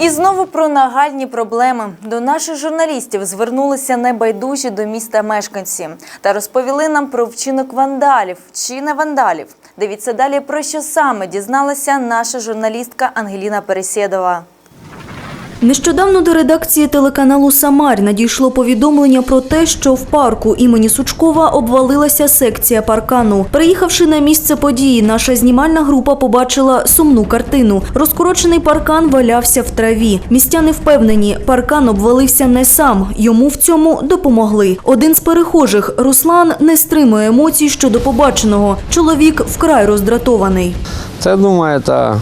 І знову про нагальні проблеми. До наших журналістів звернулися небайдужі до міста мешканці та розповіли нам про вчинок вандалів чи не вандалів. Дивіться далі, про що саме дізналася наша журналістка Ангеліна Пересєдова. Нещодавно до редакції телеканалу Самар надійшло повідомлення про те, що в парку імені Сучкова обвалилася секція паркану. Приїхавши на місце події, наша знімальна група побачила сумну картину. Розкорочений паркан валявся в траві. Містяни впевнені, паркан обвалився не сам. Йому в цьому допомогли. Один з перехожих, Руслан, не стримує емоцій щодо побаченого. Чоловік вкрай роздратований. Я думаю, это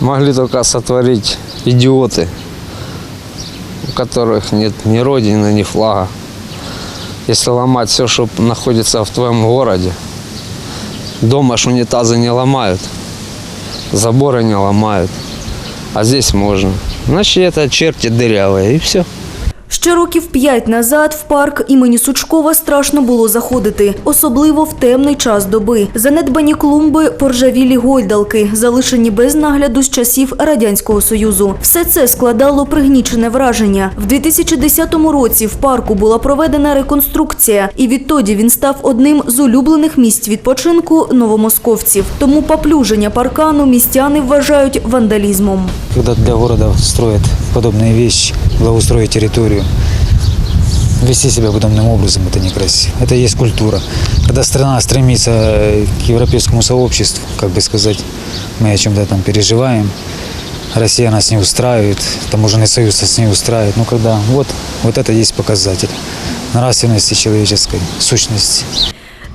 могли только сотворить идиоты, у которых нет ни родины, ни флага. Если ломать все, что находится в твоем городе, дома ж унитазы не ломают, заборы не ломают, а здесь можно. Значит, это черти дырявые, и все. Ще років п'ять назад в парк імені Сучкова страшно було заходити, особливо в темний час доби. Занедбані клумби, поржавілі гойдалки, залишені без нагляду з часів Радянського Союзу. Все це складало пригнічене враження. В 2010 році в парку була проведена реконструкція, і відтоді він став одним з улюблених місць відпочинку новомосковців. Тому поплюження паркану містяни вважають вандалізмом. когда для города строят подобные вещи, благоустроить территорию, вести себя подобным образом это некрасиво. Это и есть культура. Когда страна стремится э, к европейскому сообществу, как бы сказать, мы о чем-то там переживаем, Россия нас не устраивает, таможенный союз нас не устраивает. Ну когда вот, вот это есть показатель нравственности человеческой сущности.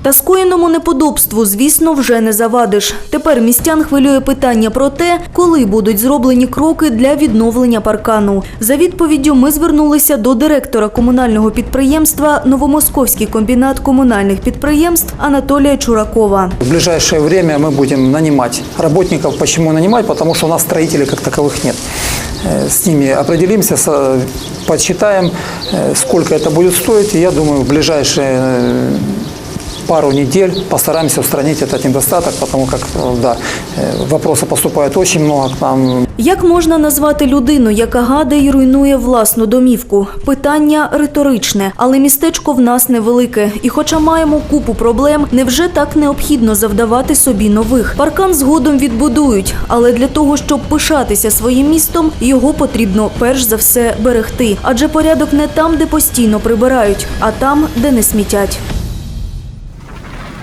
Та скоєному неподобству, звісно, вже не завадиш. Тепер містян хвилює питання про те, коли будуть зроблені кроки для відновлення паркану. За відповіддю ми звернулися до директора комунального підприємства Новомосковський комбінат комунальних підприємств Анатолія Чуракова. В ближайшее время мы будем нанимать работников. Почему нанимать? Потому что у нас строителей как таковых нет. Э, С ними определимся, со- подсчитаем, э, сколько это будет стоить. И я думаю, в ближайшие э, пару недель постараемся устранить этот недостаток, потому как, э, да, э, вопросов поступает очень много к нам. Як можна назвати людину, яка гадає і руйнує власну домівку? Питання риторичне, але містечко в нас невелике. І хоча маємо купу проблем, невже так необхідно завдавати собі нових? Паркан згодом відбудують, але для того, щоб пишатися своїм містом, його потрібно перш за все берегти. Адже порядок не там, де постійно прибирають, а там, де не смітять.